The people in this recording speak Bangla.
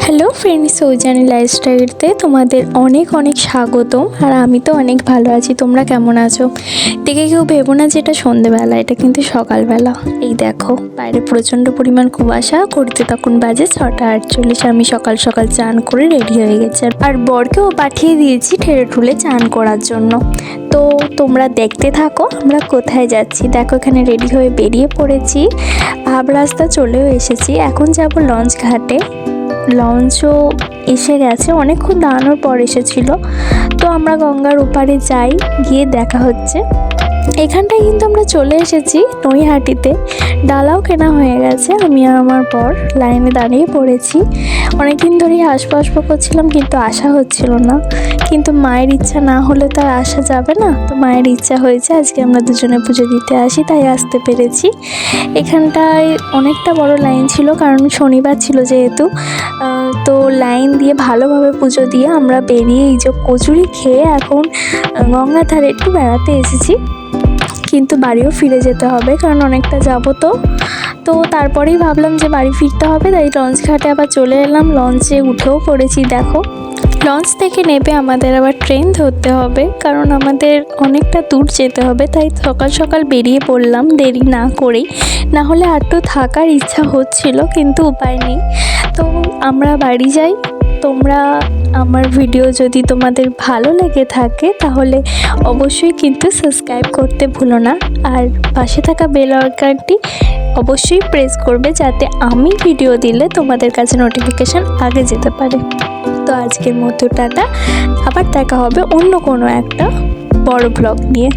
হ্যালো ফ্রেন্ডস, সৌজানি লাইফস্টাইলতে তোমাদের অনেক অনেক স্বাগতম আর আমি তো অনেক ভালো আছি। তোমরা কেমন আছো? দেখে কেউ ভেবো না যে এটা সন্ধেবেলা, এটা কিন্তু সকালবেলা। এই দেখো, বাইরে প্রচণ্ড পরিমাণ কুয়াশা করতে তখন বাজে ছটা আটচল্লিশ। আমি সকাল সকাল চান করে রেডি হয়ে গেছি আর বরকেও পাঠিয়ে দিয়েছি ঠেলে ঠুলে চান করার জন্য। তো তোমরা দেখতে থাকো, আমরা কোথায় যাচ্ছি? দেখো, এখানে রেডি হয়ে বেরিয়ে পড়েছি। ভাব রাস্তা চলেও এসেছি। এখন যাব লঞ্চ ঘাটে লঞ্চও এসে গেছে। অনেকক্ষণ দাঁড়ানোর পর এসেছিল। তো আমরা গঙ্গার ওপারে যাই, গিয়ে দেখা হচ্ছে। এখানটায় কিন্তু আমরা চলে এসেছি নৈহাটিতে। ডালাও কেনা হয়ে গেছে আমি আর আমার পর লাইনে দাঁড়িয়ে পড়েছি। অনেকদিন ধরেই আসব আসব করছিলাম কিন্তু আসা হচ্ছিল না। কিন্তু মায়ের ইচ্ছা না হলে তো আর আসা যাবে না। তো মায়ের ইচ্ছা হয়েছে আজকে আমরা দুজনে পুজো দিতে আসি তাই আসতে পেরেছি। এখানটায় অনেকটা বড় লাইন ছিল কারণ শনিবার ছিল যেহেতু। তো লাইন দিয়ে ভালোভাবে পুজো দিয়ে আমরা বেরিয়ে এই যে কচুরি খেয়ে এখন আহ, গঙ্গার ধারে একটু বেড়াতে এসেছি। কিন্তু বাড়িও ফিরে যেতে হবে, কারণ অনেকটা যাব তো। তো তারপরেই ভাবলাম যে বাড়ি ফিরতে হবে, তাই লঞ্চ ঘাটে আবার চলে এলাম। লঞ্চে উঠেও পড়েছি, দেখো। লঞ্চ থেকে নেবে আমাদের আবার ট্রেন ধরতে হবে, কারণ আমাদের অনেকটা দূর যেতে হবে, তাই সকাল সকাল বেরিয়ে পড়লাম, দেরি না করেই। না হলে আর একটু থাকার ইচ্ছা হচ্ছিল, কিন্তু উপায় নেই। তো আমরা বাড়ি যাই তোমরা আমার ভিডিও যদি তোমাদের ভালো লেগে থাকে, তাহলে অবশ্যই কিন্তু সাবস্ক্রাইব করতে ভুলো না। আর পাশে থাকা বেল আইকনটি অবশ্যই প্রেস করবে যাতে আমি ভিডিও দিলে তোমাদের কাছে নোটিফিকেশান আগে যেতে পারে। তো আজকের মতো টাটা। আবার দেখা হবে অন্য কোনো একটা বড় ব্লগ নিয়ে।